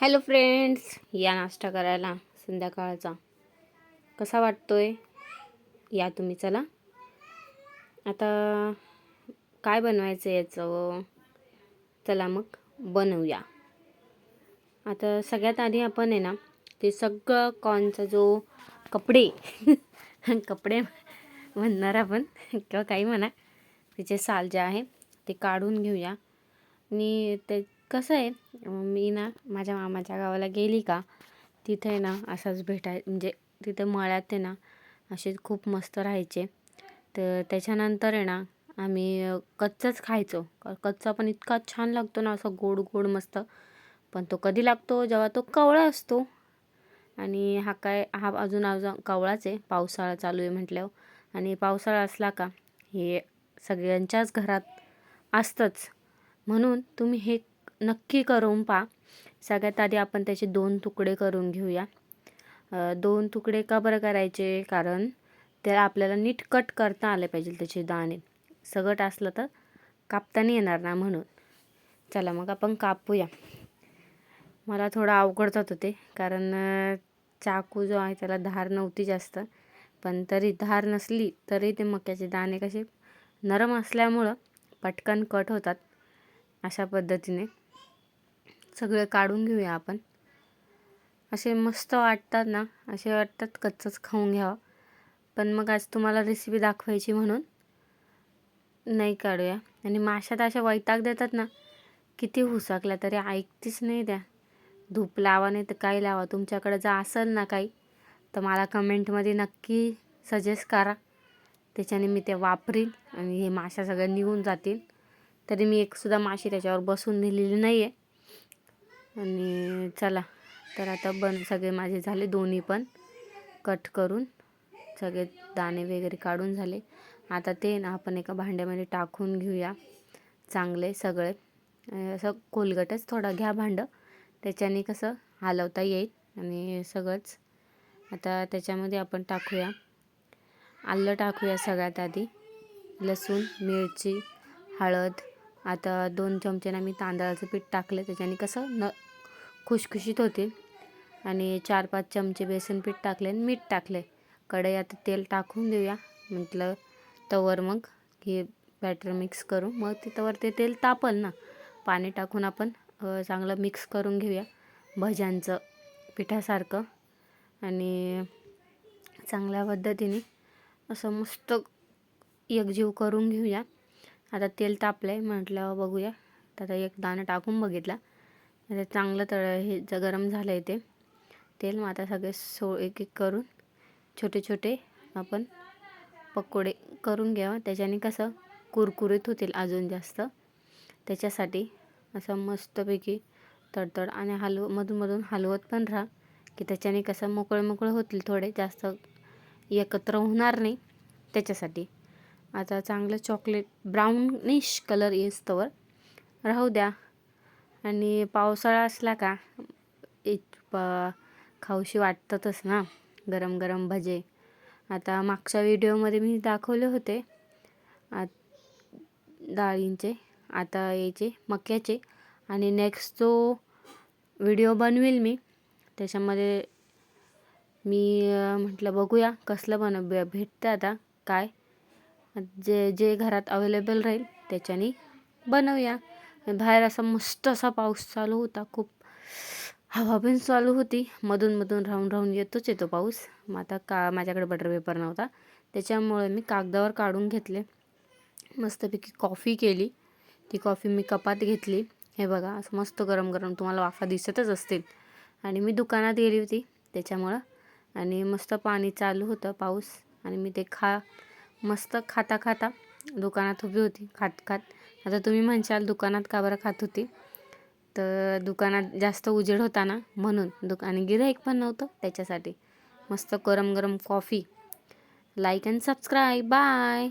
Hello friends या नाश्ता करायला संध्याकाळचा. कसा वाटतोय? या तुम्ही चला. आता काय बनवायचं याचं? चला मग बनवूया. आता सगळ्यात आधी आपण आहे ना ते सगळं कॉनचा जो कपडे कपडे म्हणणार आपण किंवा काही म्हणा त्याचे साल जे आहे ते काढून घेऊया. आणि ते कसं आहे मी ना माझ्या मामाच्या गावाला गेली का तिथे ना असंच भेटाय म्हणजे तिथे मळ्यात आहे ना असे खूप मस्त राहायचे. तर त्याच्यानंतर आहे ना आम्ही कच्चाच खायचो. कच्चा पण इतका छान लागतो ना असं गोड गोड मस्त. पण तो कधी लागतो जेव्हा तो कवळा असतो. आणि हा काय हा अजून अजून कवळाच आहे पावसाळा चालू आहे म्हटल्यावर. आणि पावसाळा असला का हे सगळ्यांच्याच घरात असतंच. म्हणून तुम्ही हे नक्की करून पहा. सगळ्यात आधी आपण त्याचे दोन तुकडे करून घेऊया. दोन तुकडे का बरं करायचे? कारण त्याला आपल्याला नीट कट करता आले पाहिजे त्याचे दाणे. सगट असलं तर कापताना येणार ना म्हणून. चला मग आपण कापूया. मला थोडं अवघड जात होते कारण चाकू जो आहे त्याला धार नव्हती जास्त. पण तरी धार नसली तरी ते मक्याचे दाणे कसे नरम असल्यामुळं पटकन कट होतात. अशा पद्धतीने. सगळे काढून घेऊया आपण. असे मस्त वाटतात ना असे वाटतात कच्चंच खाऊन घ्यावं. पण मग आज तुम्हाला रेसिपी दाखवायची म्हणून नाही काढूया. आणि माशात अशा वैताग देतात ना किती हुसाकल्या तरी ऐकतीच नाही द्या. धूप लावा नाही तर काही लावा तुमच्याकडे जर असेल ना काही तर मला कमेंटमध्ये नक्की सजेस्ट करा. त्याच्याने मी ते वापरीन आणि हे माशा सगळ्या निघून जातील. तरी मी एकसुद्धा माशी त्याच्यावर बसून दिलेली नाही आहे आणि चला तर आता बन सगळे माझे झाले दोन्ही पण कट करून सगळे दाणे वगैरे काढून झाले. आता ते ना आपण एका भांड्यामध्ये टाकून घेऊया चांगले सगळे. असं कोलगटच थोडा घ्या भांडं. त्याच्याने कसं हलवता येईल आणि सगळंच. आता त्याच्यामध्ये आपण टाकूया. आलं टाकूया सगळ्यात आधी. लसूण मिरची हळद. आता दोन चमचे मी तांदळाचं पीठ टाकलं. त्याच्याने कसं न खुशखुशीत होते. आणि चार पाच चमचे बेसन पीठ टाकले आणि मीठ टाकले. कढई आता तेल टाकून देऊया. म्हटलं तवर मग हे बॅटर मिक्स करू. मग तिथंवर ते तेल तापल ना. पाणी टाकून आपण चांगलं मिक्स करून घेऊया. भज्यांचं पिठासारखं. आणि चांगल्या पद्धतीने असं मस्त एकजीव करून घेऊया. आता तेल तापलं आहे म्हटलं बघूया. आता एक दाणं टाकून बघितला. आता चांगलं तळ हे ज गरम झालं आहे ते. तेल मग आता सगळे सो एक एक करून छोटे छोटे आपण पकोडे करून घ्यावं. त्याच्याने कसं कुरकुरीत होतील अजून जास्त. त्याच्यासाठी असं मस्तपैकी तडतड आणि हलव मधूनमधून हलवत पण राहा की त्याच्याने कसं मोकळे मोकळे होतील थोडे. जास्त एकत्र होणार नाही त्याच्यासाठी. आता चांगलं चॉकलेट ब्राऊनिश कलर येस्तवर राहू द्या. आणि पावसाळा असला का एक प खाऊशी वाटतातच ना गरम गरम भजे. आता मागच्या व्हिडिओमध्ये मी दाखवले होते डाळींचे आता याचे मक्याचे. आणि नेक्स्ट जो व्हिडिओ बनवेल मी त्याच्यामध्ये मी म्हटलं बघूया कसलं बनव भेटतं आता काय. जे जे घरात अवेलेबल राहील त्याच्याने बनवूया. बाहेर असा मस्त असा पाऊस चालू होता खूप हवा पण चालू होती. मधून मधून राहून राहून येतोच येतो पाऊस. मग आता का माझ्याकडे बटर पेपर नव्हता. त्याच्यामुळे मी कागदावर काढून घेतले. मस्तपैकी कॉफी केली. ती कॉफी मी कपात घेतली. हे बघा असं मस्त गरम गरम तुम्हाला वाफा दिसतच असतील. आणि मी दुकानात गेली होती त्याच्यामुळं. आणि मस्त पाणी चालू होतं पाऊस. आणि मी ते खा मस्त खाता खाता दुकानात उभी होती खात खात. आता तुम्ही म्हणशाल दुकानात का बरं खात होती? तर दुकानात जास्त उजेड होता ना म्हणून दुकान गिराईक पण नव्हतं त्याच्यासाठी. मस्त गरम गरम coffee like and subscribe bye